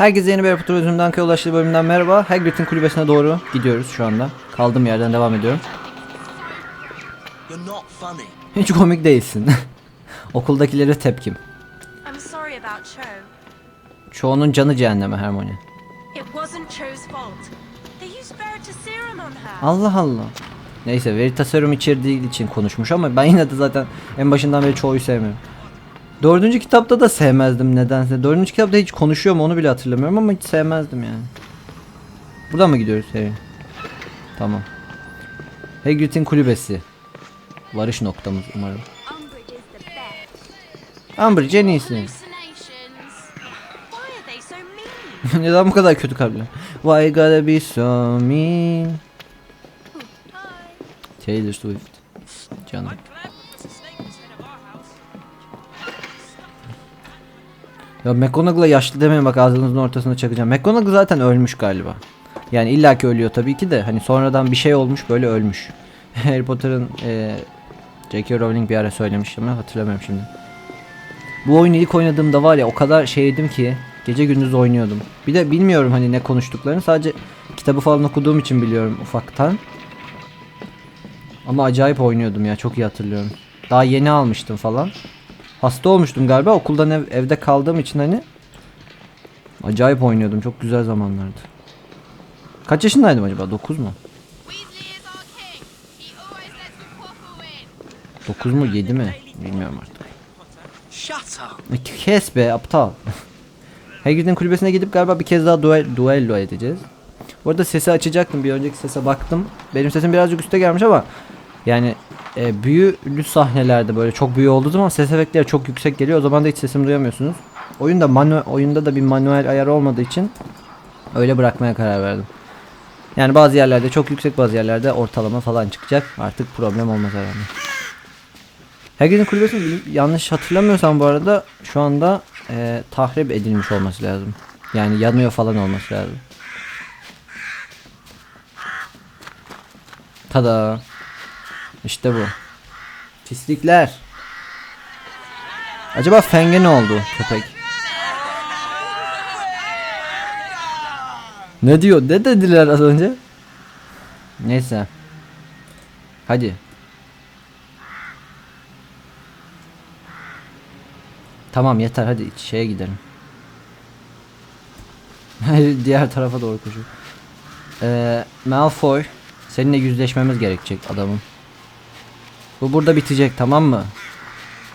Herkese yeni bir Harry Potter özümden ulaştığı bölümden merhaba. Hagrid'in kulübesine doğru gidiyoruz şu anda. Kaldığım yerden devam ediyorum. Hiç komik değilsin. Okuldakilere tepkim. Çoğunun canı cehenneme Hermione. Allah Allah. Neyse Veritaserum içerdiği için konuşmuş ama ben yine de zaten en başından beri çoğuyu sevmiyorum. Dördüncü kitapta da sevmezdim nedense. Dördüncü kitapta hiç konuşuyor mu onu bile hatırlamıyorum ama hiç sevmezdim yani. Buradan mı gidiyoruz Harry? Tamam. Hagrid'in kulübesi. Varış noktamız umarım. Umbridge en iyisi. Neden bu kadar kötü kalpli? Why gotta be so mean? Taylor Swift. Canım. Ya McGonagall'a yaşlı demeyin bak ağzınızın ortasına çakacağım. McGonagall zaten ölmüş galiba. Yani illaki ölüyor tabii ki de hani sonradan bir şey olmuş böyle ölmüş. Harry Potter'ın e, J.K. Rowling bir ara söylemiş ama hatırlamıyorum şimdi. Bu oyunu ilk oynadığımda var ya o kadar şeydim ki gece gündüz oynuyordum. Bir de bilmiyorum hani ne konuştuklarını sadece kitabı falan okuduğum için biliyorum ufaktan. Ama acayip oynuyordum ya çok iyi hatırlıyorum. Daha yeni almıştım falan. Hasta olmuştum galiba okuldan ev, evde kaldığım için hani. Acayip oynuyordum çok güzel zamanlardı. Kaç yaşındaydım acaba 9 mu? Weasley is our king. He always lets the Quaffle win. 9 mu 7 mi? Bilmiyorum artık. Kes be aptal. Hagrid'in kulübesine gidip galiba bir kez daha duel- duello edeceğiz. Bu arada sesi açacaktım. Bir önceki sese baktım. Benim sesim birazcık üste gelmiş ama yani e, büyülü sahnelerde böyle çok büyü olduğu zaman ses efektleri çok yüksek geliyor. O zaman da hiç sesimi duyamıyorsunuz. Oyunda manu oyunda da bir manuel ayar olmadığı için öyle bırakmaya karar verdim. Yani bazı yerlerde çok yüksek bazı yerlerde ortalama falan çıkacak. Artık problem olmaz herhalde. Hagrid'in kulübesi yanlış hatırlamıyorsam bu arada şu anda e, tahrip edilmiş olması lazım. Yani yanıyor falan olması lazım. Tada. İşte bu. Pislikler. Acaba Feng'e ne oldu köpek? Ne diyor? Ne dediler az önce? Neyse. Hadi. Tamam yeter hadi şeye gidelim. Diğer tarafa doğru koşuyor. Ee, Malfoy seninle yüzleşmemiz gerekecek adamım. Bu burada bitecek tamam mı?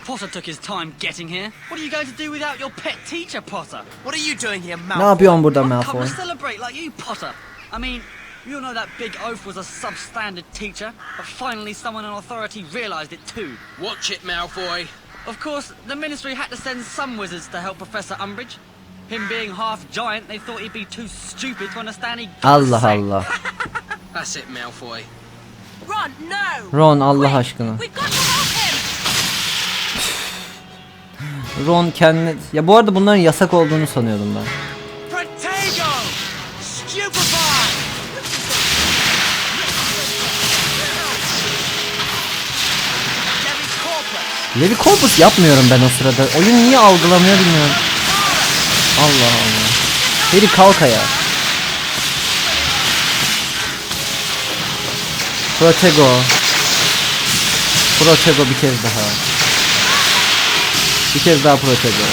Potter took his time getting here. What are you going to do without your pet teacher, Potter? What are you doing here, Malfoy? Ne yapıyorsun burada Come Malfoy? to celebrate like you, Potter. I mean, you know that Big Oaf was a substandard teacher, but finally someone in authority realised it too. Watch it, Malfoy. Of course, the Ministry had to send some wizards to help Professor Umbridge. Him being half giant, they thought he'd be too stupid to understand he Allah Allah. That's it, Malfoy. Ron, Allah aşkına. Ron kendine... Ya bu arada bunların yasak olduğunu sanıyordum ben. Levi Corpus! Yapmıyorum ben o sırada. Oyun niye algılamıyor bilmiyorum. Allah Allah. Harry kalk ayağa. Protego. Protego bir kez daha. Bir kez daha Protego.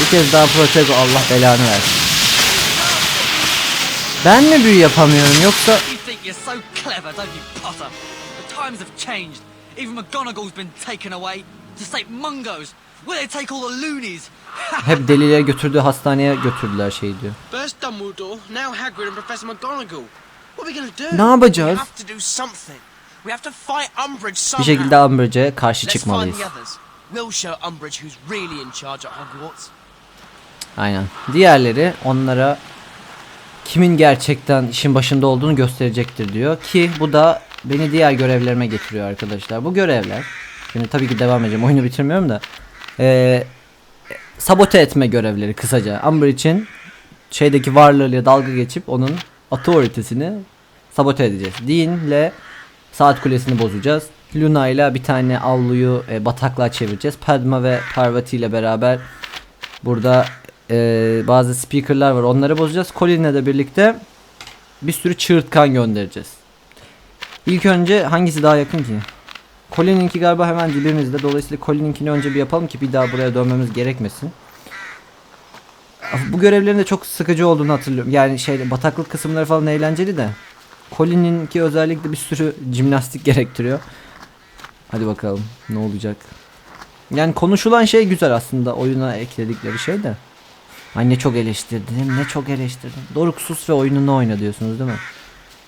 Bir kez daha Protego Allah belanı versin. Ben mi büyü yapamıyorum yoksa You think you're so clever, don't you, Potter? The times have changed. Even McGonagall's been taken away to St. Mungo's, where they take all the loonies. hep delileri götürdüğü hastaneye götürdüler şey diyor. First Dumbledore, now Hagrid and Professor McGonagall. Ne yapacağız? have to do something. We have to fight Umbridge Bir şekilde Umbridge'e karşı çıkmalıyız. Aynen. Diğerleri onlara kimin gerçekten işin başında olduğunu gösterecektir diyor ki bu da beni diğer görevlerime getiriyor arkadaşlar. Bu görevler şimdi tabii ki devam edeceğim. Oyunu bitirmiyorum da. Ee, sabote etme görevleri kısaca. Umbridge'in şeydeki varlığıyla dalga geçip onun authority'sini sabote edeceğiz. Dean'le saat kulesini bozacağız. Luna ile bir tane avluyu e, bataklığa çevireceğiz. Padma ve Parvati ile beraber burada e, bazı speakerlar var. Onları bozacağız. Colin'le de birlikte bir sürü çığırtkan göndereceğiz. İlk önce hangisi daha yakın ki? Colin'inki galiba hemen dibimizde. Dolayısıyla Colin'inkini önce bir yapalım ki bir daha buraya dönmemiz gerekmesin. Bu görevlerin de çok sıkıcı olduğunu hatırlıyorum. Yani şey bataklık kısımları falan eğlenceli de. Colin'inki özellikle bir sürü jimnastik gerektiriyor. Hadi bakalım ne olacak. Yani konuşulan şey güzel aslında oyuna ekledikleri şey de. Ay ne çok eleştirdim, ne çok eleştirdim. Doruk sus ve oyununu oyna diyorsunuz değil mi?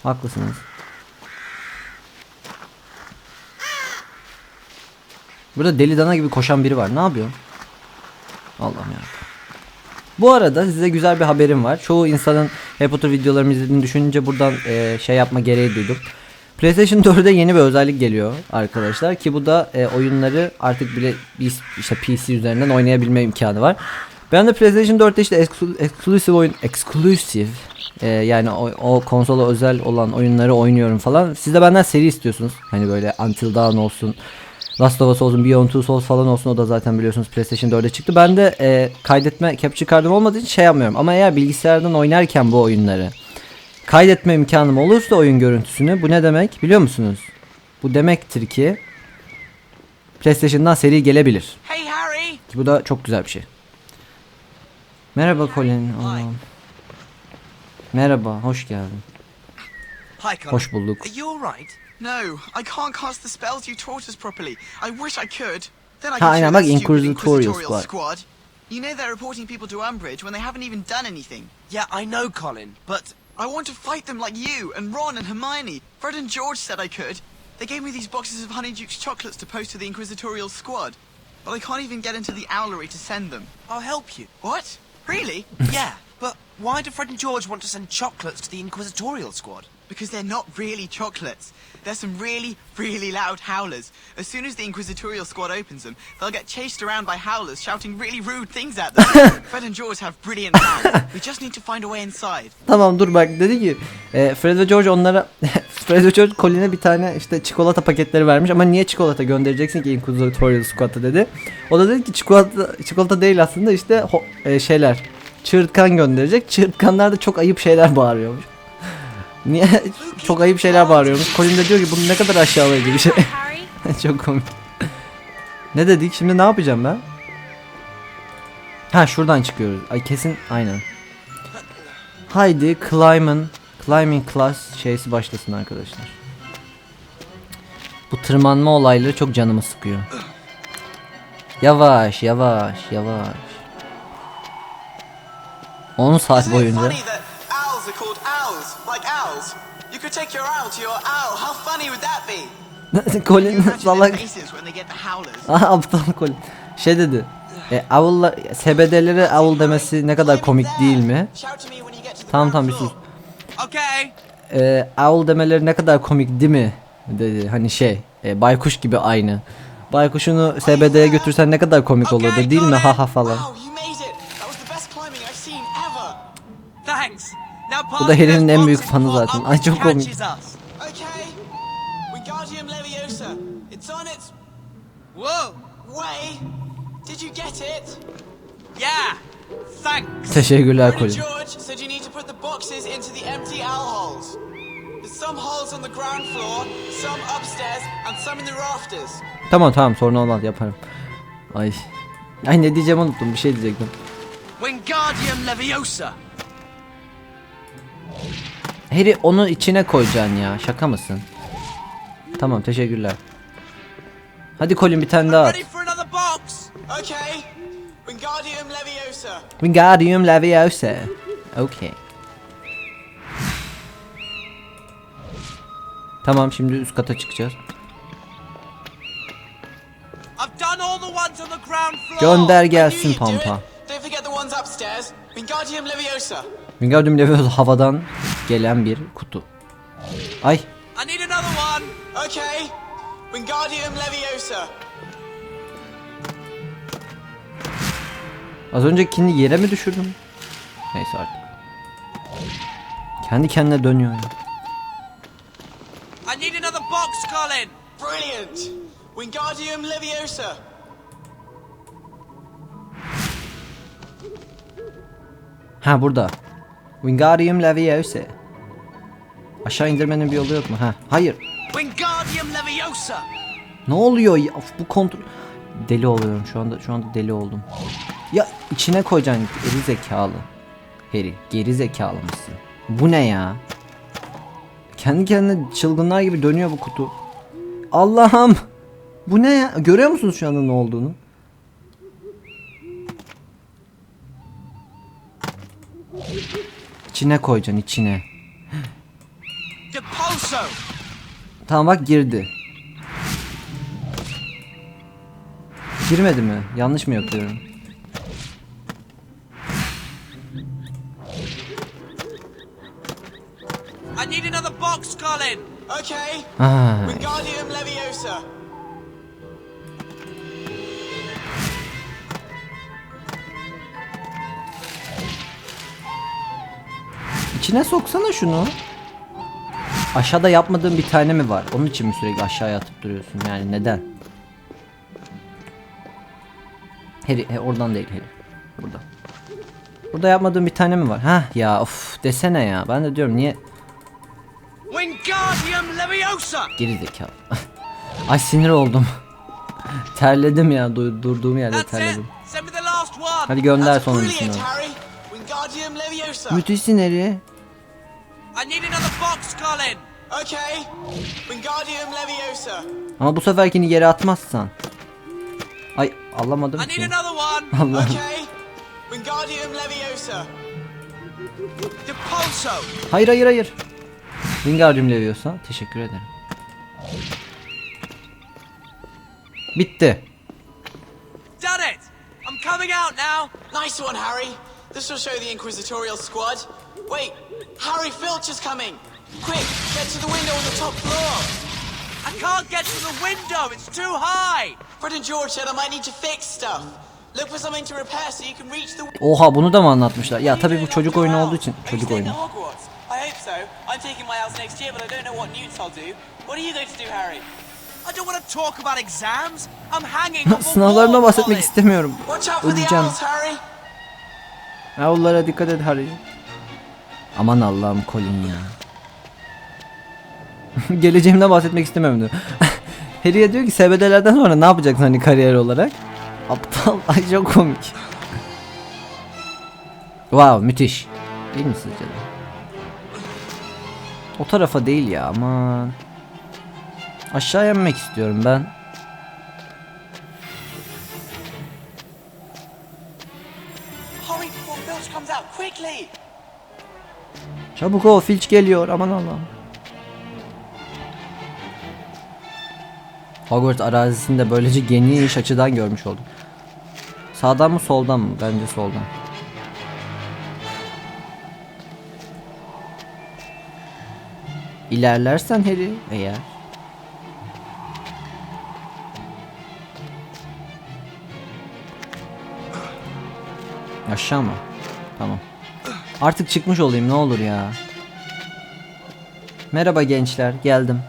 Haklısınız. Burada deli dana gibi koşan biri var. Ne yapıyor? Allah'ım ya. Bu arada size güzel bir haberim var. Çoğu insanın Harry Potter videolarımı izlediğini düşününce buradan e, şey yapma gereği duydum. PlayStation 4'e yeni bir özellik geliyor arkadaşlar ki bu da e, oyunları artık bile işte PC üzerinden oynayabilme imkanı var. Ben de PlayStation 4'te işte exclu- exclusive oyun exclusive e, yani o, o konsola özel olan oyunları oynuyorum falan. Siz de benden seri istiyorsunuz. Hani böyle Until Dawn olsun. Last of Us olsun, Beyond Two Souls falan olsun o da zaten biliyorsunuz PlayStation 4'e çıktı. Ben de e, kaydetme capture kartım olmadığı için şey yapmıyorum. Ama eğer bilgisayardan oynarken bu oyunları kaydetme imkanım olursa oyun görüntüsünü bu ne demek biliyor musunuz? Bu demektir ki PlayStation'dan seri gelebilir. Hey, Harry! Ki bu da çok güzel bir şey. Merhaba Colin. Allah'ım. Merhaba, hoş geldin. Hi, Colin. Hoş bulduk. Are you alright? No, I can't cast the spells you taught us properly. I wish I could. Then I Ha, could aynen show bak, that stupid Inquisitorial Inquisitorial Squad. squad. You know they're reporting people to Umbridge when they haven't even done anything. Yeah, I know, Colin, but I want to fight them like you and Ron and Hermione. Fred and George said I could. They gave me these boxes of Honeyduke's chocolates to post to the Inquisitorial squad. But I can't even get into the owlery to send them. I'll help you. What? Really? yeah, but why do Fred and George want to send chocolates to the Inquisitorial Squad? Because they're not really chocolates. They're some really, really loud howlers. As soon as the Inquisitorial squad opens them, they'll get chased around by howlers shouting really rude things at them. Fred and George have brilliant plans. We just need to find a way inside. Tamam dur bak dedi ki e, Fred ve George onlara Fred ve George Colin'e bir tane işte çikolata paketleri vermiş ama niye çikolata göndereceksin ki Inquisitorial Squad'a dedi. O da dedi ki çikolata çikolata değil aslında işte ho- e, şeyler çığırtkan gönderecek. Çığırtkanlar da çok ayıp şeyler bağırıyormuş. Niye çok ayıp şeyler bağırıyormuş. Colin de diyor ki bu ne kadar aşağılayıcı bir şey. Çok komik. Ne dedik şimdi ne yapacağım ben? Ha şuradan çıkıyoruz. Ay kesin aynen. Haydi climbing climbing class şeysi başlasın arkadaşlar. Bu tırmanma olayları çok canımı sıkıyor. Yavaş yavaş yavaş. 10 saat boyunca. Colin salak. Aha aptal Colin. Şey dedi. E, avullar, sebedelere avul demesi ne kadar komik değil mi? Tamam tamam bir sus. E, avul demeleri ne kadar komik değil mi? Dedi hani şey. E, baykuş gibi aynı. Baykuşunu SBD'ye götürsen ne kadar komik olurdu değil mi? Haha falan. Bu da Harry'nin en büyük fanı zaten. Ay, çok komik. Teşekkürler Colin. Tamam tamam sorun olmaz yaparım. Ay. Ay ne diyeceğimi unuttum bir şey diyecektim. Wingardium Leviosa. Harry onu içine koyacaksın ya şaka mısın? Tamam teşekkürler. Hadi Colin bir tane daha at. Wingardium Leviosa. Wingardium Leviosa. Okay. Tamam şimdi üst kata çıkacağız. Gönder gelsin pampa. Wingardium Leviosa. Wingardium Leviosa havadan gelen bir kutu. Ay I need another one. Okay. Wingardium Leviosa. az öncekini yere mi düşürdüm? Neyse artık. Kendi kendine dönüyor ya. I need another box, Colin. Brilliant. Wingardium Leviosa. Ha burada. Wingardium Leviosa. Aşağı indirmenin bir yolu yok mu? Ha. Hayır. Ne oluyor ya? Of, bu kontrol... Deli oluyorum şu anda. Şu anda deli oldum. Ya içine koyacaksın geri zekalı. Harry geri zekalı mısın? Bu ne ya? Kendi kendine çılgınlar gibi dönüyor bu kutu. Allah'ım. Bu ne ya? Görüyor musunuz şu anda ne olduğunu? İçine koyacaksın içine. Tamam bak girdi. Girmedi mi? Yanlış mı yapıyorum? I need another box, Colin! Okay. Ah, Wingardium Leviosa. içine soksana şunu. Aşağıda yapmadığın bir tane mi var? Onun için mi sürekli aşağıya atıp duruyorsun? Yani neden? Harry, he, oradan değil Harry. Burada. Burada yapmadığın bir tane mi var? Hah ya of desene ya. Ben de diyorum niye Wingardium Leviosa! geri zekalı. Ay sinir oldum. Terledim ya dur- durduğum yerde terledim. Hadi gönder sonuncusunu. Müthişsin Harry. I need another box, Colin! Okay. Wingardium Leviosa. Ama bu seferkini yere atmazsan. Ay alamadım I need another one! Allah'ım. Okay. Wingardium Leviosa. Depulso! Hayır hayır hayır. Wingardium Leviosa. Teşekkür ederim. Bitti. Done it! I'm coming out now! Nice one, Harry. This will show the Inquisitorial squad. Wait, Harry Filch is coming. Quick, get to the window on the top floor. I can't get to the window, it's too high! Fred and George said I might need to fix stuff. Look for something to repair so you can reach the. Oha bunu da mı anlatmışlar? Ya tabii bu çocuk oyunu olduğu için çocuk oyunu. Hogwarts. I hope so. I'm taking my house next year, but I don't know what newts I'll do. What are you going to do, Harry? I don't want to talk about exams! I'm hanging off a Sınavlarımdan wall, bahsetmek istemiyorum. Watch out for the Öleceğim. Yavrulara dikkat et Harry. Aman Allah'ım Colin ya. Geleceğimden bahsetmek istemiyorum diyor. Harry'e diyor ki SBD'lerden sonra ne yapacaksın hani kariyer olarak? Aptal. Ay çok komik. Wow müthiş. Değil mi sizce de? O tarafa değil ya aman. Aşağı inmek istiyorum ben. Çabuk ol Filch geliyor aman Allah'ım. Hogwarts arazisini de böylece geniş açıdan görmüş olduk. Sağdan mı soldan mı? Bence soldan. İlerlersen Harry eğer. Aşağı mı? Tamam. Artık çıkmış olayım ne olur ya. Merhaba gençler, geldim.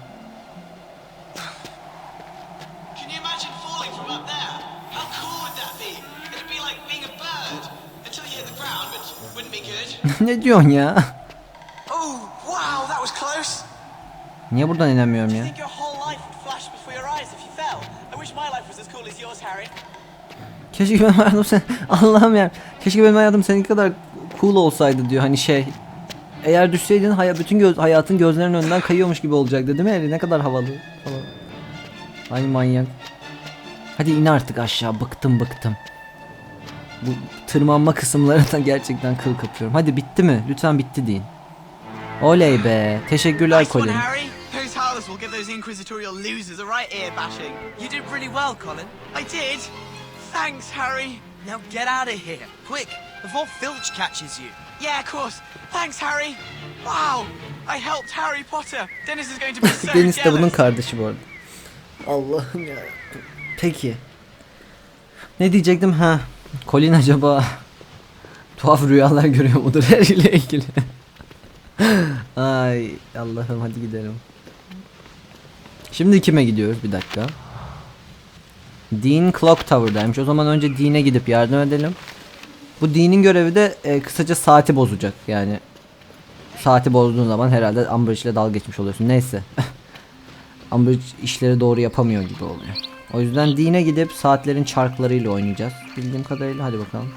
Was as cool as yours, Harry. Keşke benim hayatım sen Allah'ım ya. Keşke benim hayatım senin kadar cool olsaydı diyor hani şey. Eğer düşseydin haya, bütün göz, hayatın gözlerinin önünden kayıyormuş gibi olacaktı değil mi? Eli ne kadar havalı falan. Ay manyak. Hadi in artık aşağı bıktım bıktım. Bu tırmanma kısımlarından gerçekten kıl kapıyorum. Hadi bitti mi? Lütfen bitti deyin. Oley be. Teşekkürler Colin. Harry. Those howlers will give those Inquisitorial losers a right ear bashing. You did really well, Colin. I did. Thanks, Harry. Now get out of here, quick, before Filch catches you. Yeah, of course. Thanks, Harry. Wow, I helped Harry Potter. Dennis is going to be so Deniz de bunun kardeşi bu arada. Allah'ım ya. Peki. Ne diyecektim ha? Colin acaba tuhaf rüyalar görüyor mudur her ile ilgili? Ay Allah'ım hadi gidelim. Şimdi kime gidiyoruz bir dakika. Dean Clock Tower'daymış. O zaman önce Dean'e gidip yardım edelim. Bu dinin görevi de e, kısaca saati bozacak yani. Saati bozduğun zaman herhalde Umbridge ile dalga geçmiş oluyorsun. Neyse. Umbridge işleri doğru yapamıyor gibi oluyor. O yüzden dine gidip saatlerin çarklarıyla oynayacağız. Bildiğim kadarıyla hadi bakalım.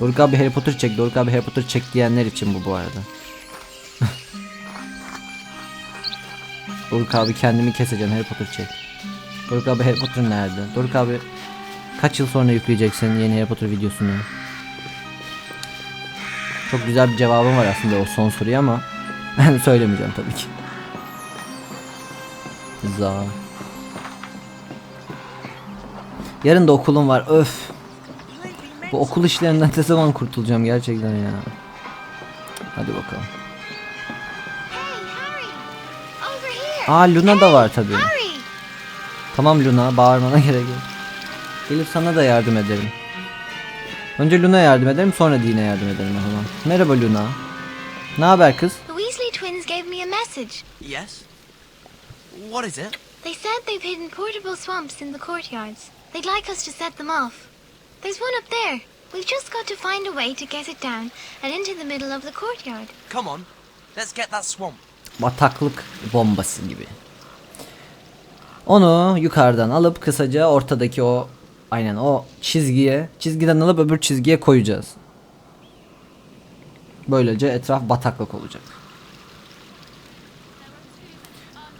Doruk abi Harry Potter çek, Doruk abi Harry Potter çek diyenler için bu bu arada. Doruk abi kendimi keseceğim Harry Potter çek. Doruk abi Harry Potter nerede? Doruk abi kaç yıl sonra yükleyeceksin yeni Harry Potter videosunu? Çok güzel bir cevabım var aslında o son soruya ama ben söylemeyeceğim tabii ki. Za. Yarın da okulum var. Öf. Bu okul işlerinden ne zaman kurtulacağım gerçekten ya. Hadi bakalım. Aa Luna da var tabii. Tamam Luna bağırmana gerek yok. Gelip sana da yardım ederim. Önce Luna yardım ederim sonra Dine yardım ederim o zaman. Merhaba Luna. Ne haber kız? The Weasley twins gave me a message. Yes? What is it? They said they've hidden portable swamps in the courtyards. They'd like us to set them off. There's one up there. We've just got to find a way to get it down and into the middle of the courtyard. Come on, let's get that swamp. Bataklık bombası gibi. Onu yukarıdan alıp kısaca ortadaki o aynen o çizgiye çizgiden alıp öbür çizgiye koyacağız. Böylece etraf bataklık olacak.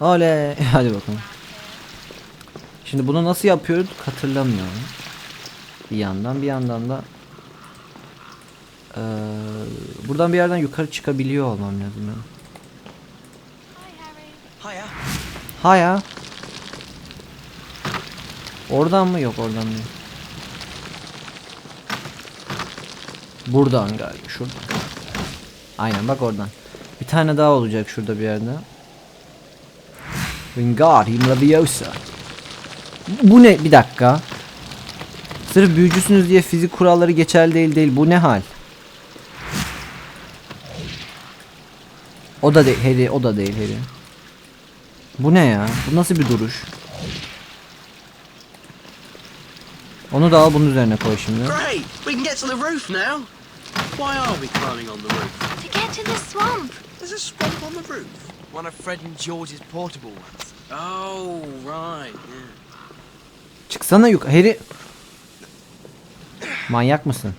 Oley. Hadi bakalım. Şimdi bunu nasıl yapıyoruz hatırlamıyorum. Bir yandan bir yandan da eee, buradan bir yerden yukarı çıkabiliyor olmam lazım. Yani. Hiya. Haya. Oradan mı? Yok oradan mı? Buradan galiba. Şuradan. Aynen bak oradan. Bir tane daha olacak şurada bir yerde. Wingardium Leviosa. Bu ne? Bir dakika. Sırf büyücüsünüz diye fizik kuralları geçerli değil değil. Bu ne hal? O da değil Harry, o da değil Harry. Bu ne ya? Bu nasıl bir duruş? Onu da al bunun üzerine koy şimdi. Great! We can get to the roof now. Why are we climbing on the roof? To get to the swamp. There's a swamp on the roof. One of Fred and George's portable ones. Oh, right. Yeah. Çıksana yukarı. Harry. Manyak mısın?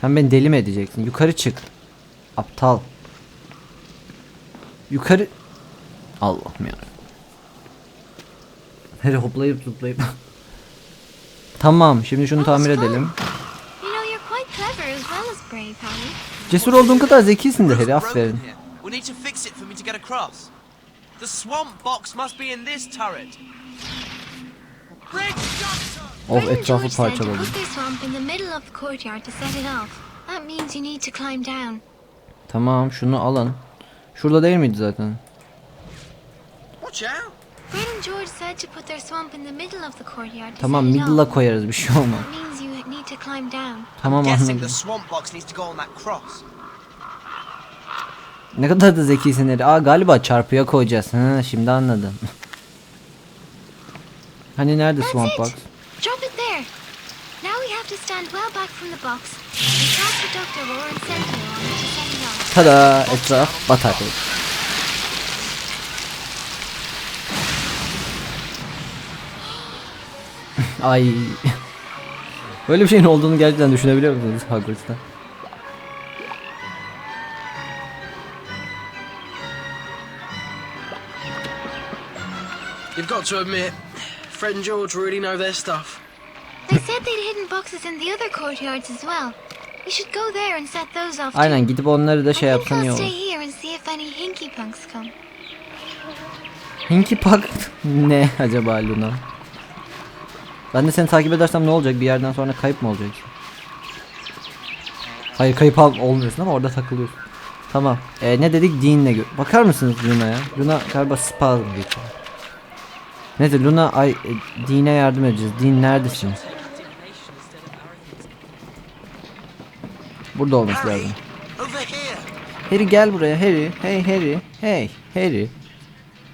Sen beni deli mi edeceksin? Yukarı çık. Aptal. Yukarı. Allah'ım ya. Harry hoplayıp zıplayıp. Tamam şimdi şunu tamir edelim. Cesur olduğun kadar zekisin de Harry aferin. Johnson! Of etrafı George said to parçaladı. put their swamp in the middle of the courtyard to set it off. That means you need to climb down. Tamam şunu alın. Şurada değil miydi zaten? Watch out! Fred and George said to put their swamp in the middle of the courtyard to Tamam middle'a koyarız bir şey olmaz. That means you need to climb down. Tamam Guessing anladım. the swamp box needs to go on that cross. Ne kadar da zekisin Harry. Aa galiba çarpıya koyacağız. Ha şimdi anladım. hani nerede That's swamp it. box? Drop it there. Now we have to stand well back from the box and cast the Doctor Roar and Sentinel on it to set it off. Tada etraf bataklık. Ay. Böyle bir şeyin olduğunu gerçekten düşünebiliyor musunuz Hogwarts'ta? You've got to admit, Fred and George really know their stuff. They said they'd hidden boxes in the other courtyards as well. We should go there and set those off Aynen too. gidip onları da I şey think yapsan iyi olur. stay here and see if any Hinky Punks come. Hinky Pug ne acaba Luna? Ben de seni takip edersem ne olacak? Bir yerden sonra kayıp mı olacaksın? Hayır kayıp olmuyorsun ama orada takılıyorsun. Tamam. Ee, ne dedik? Dean'le gö- Bakar mısınız Luna'ya? Luna galiba spazm geçiyor. Neyse Luna ay e, Dean'e yardım edeceğiz. Dean neredesin? Burada olması lazım. Harry gel buraya Harry. Hey Harry. Hey Harry.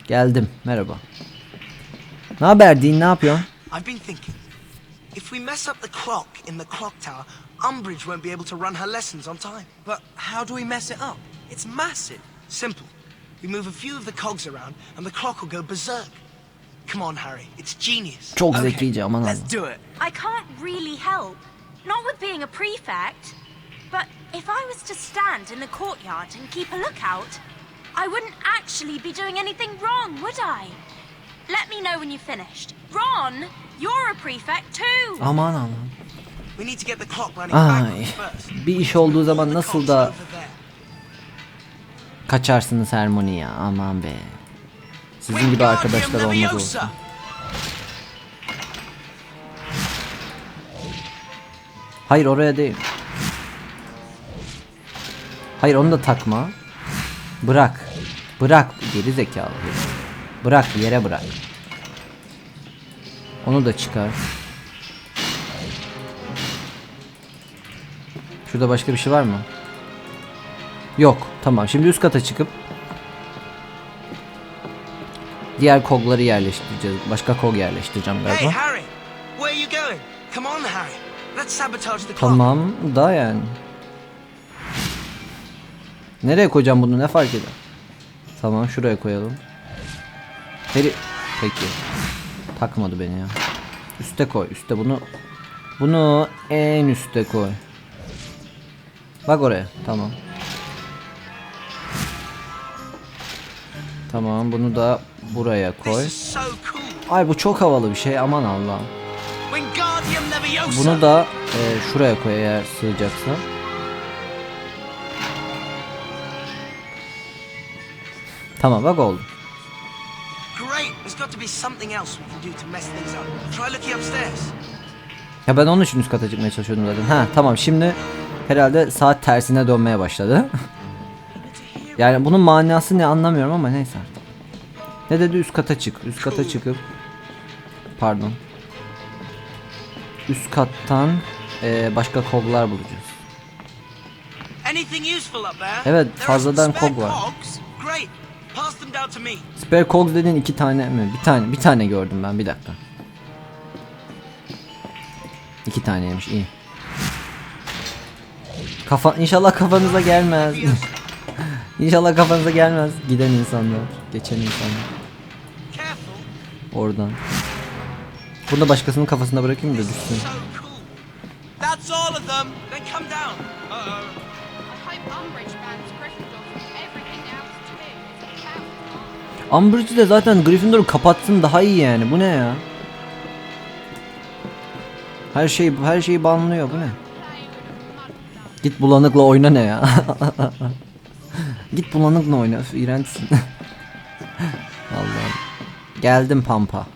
Geldim. Merhaba. Ne haber Dean? Ne yapıyorsun? I've been thinking. If we mess up the clock in the clock tower, Umbridge won't be able to run her lessons on time. But how do we mess it up? It's massive. Simple. We move a few of the cogs around and the clock will go berserk. Come on, Harry. It's genius. Çok Okay, zekice aman Let's do it. I can't really help. Not with being a prefect. But if I was to stand in the courtyard and keep a lookout, I wouldn't actually be doing anything wrong, would I? Let me know when you've finished. Ron, you're a prefect too. Aman Allah'ım. We need to get the clock running Ay. backwards first. Bir iş olduğu zaman nasıl da kaçarsınız Hermione ya. Aman be. Sizin gibi arkadaşlar olmaz olsun. Hayır oraya değil. Hayır onu da takma. Bırak. Bırak geri zekalı. Bırak yere bırak. Onu da çıkar. Şurada başka bir şey var mı? Yok. Tamam. Şimdi üst kata çıkıp diğer kogları yerleştireceğiz. Başka kog yerleştireceğim Hey, galiba. Harry. Where are you going? Come on, Harry. Let's sabotage the clock. Tamam da yani. Nereye koyacağım bunu ne fark eder? Tamam şuraya koyalım. Harry peki. Takmadı beni ya. Üste koy. Üste bunu bunu en üste koy. Bak oraya. Tamam. Tamam bunu da buraya koy. Ay bu çok havalı bir şey. Aman Allah'ım. Bunu da e, şuraya koy eğer sığacaksa. Tamam bak oldu. To be something else we can do to mess things up. Try looking upstairs. Ya ben onun için üst kata çıkmaya çalışıyordum zaten. Ha tamam şimdi herhalde saat tersine dönmeye başladı. yani bunun manası ne anlamıyorum ama neyse. Ne dedi üst kata çık. Üst kata çıkıp pardon. Üst kattan e, başka koglar bulacağız. Evet, fazladan kog var. Spare cogs dediğin iki tane mi? Bir tane, bir tane gördüm ben bir dakika. İki taneymiş iyi. Kafa inşallah kafanıza gelmez. inşallah kafanıza gelmez. Giden insanlar, geçen insanlar oradan. Bunu da başkasının kafasına bırakayım da düşsün. That's all of them. Then come down. Uh-oh. I about Umbridge de zaten Gryffindor'u kapatsın daha iyi yani. Bu ne ya? Her şey her şeyi banlıyor bu ne? Git bulanıkla oyna ne ya? Git bulanıkla oyna. İğrençsin. Allah'ım. Geldim Pampa.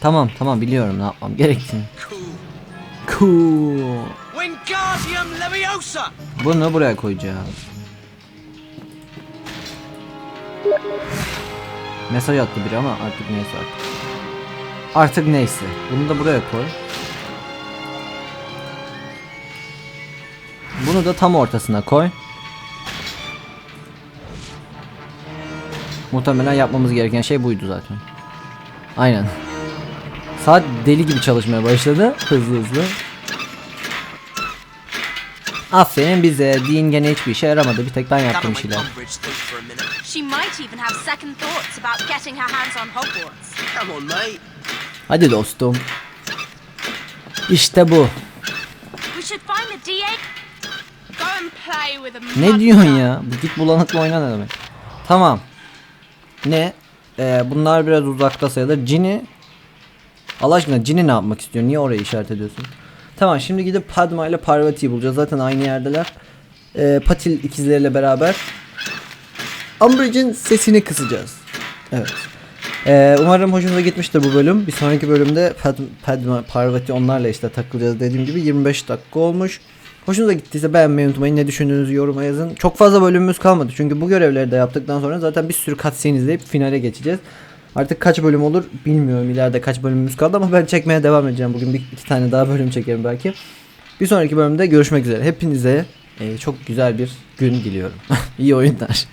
Tamam tamam biliyorum ne yapmam gerektiğini. Cool. Bunu buraya koyacağım. Mesaj attı biri ama artık neyse artık. Artık neyse. Bunu da buraya koy. Bunu da tam ortasına koy. Muhtemelen yapmamız gereken şey buydu zaten. Aynen. Saat deli gibi çalışmaya başladı. Hızlı hızlı. Aferin bize. Dean gene hiçbir işe yaramadı. Bir tek ben yaptım şeyler. Hadi dostum. İşte bu. Ne diyorsun ya? Bu Git bulanıkla oyna ne demek? Tamam. Ne? Ee, bunlar biraz uzakta sayılır. Cini Allah aşkına Cini ne yapmak istiyor? Niye orayı işaret ediyorsun? Tamam şimdi gidip Padma ile Parvati'yi bulacağız. Zaten aynı yerdeler. Ee, Patil ikizleriyle beraber Umbridge'in sesini kısacağız. Evet. Ee, umarım hoşunuza gitmiştir bu bölüm. Bir sonraki bölümde Pad Padma, Parvati onlarla işte takılacağız. Dediğim gibi 25 dakika olmuş. Hoşunuza gittiyse beğenmeyi unutmayın. Ne düşündüğünüzü yoruma yazın. Çok fazla bölümümüz kalmadı. Çünkü bu görevleri de yaptıktan sonra zaten bir sürü cutscene izleyip finale geçeceğiz. Artık kaç bölüm olur bilmiyorum. İleride kaç bölümümüz kaldı ama ben çekmeye devam edeceğim. Bugün bir iki tane daha bölüm çekerim belki. Bir sonraki bölümde görüşmek üzere. Hepinize e, çok güzel bir gün diliyorum. İyi oyunlar.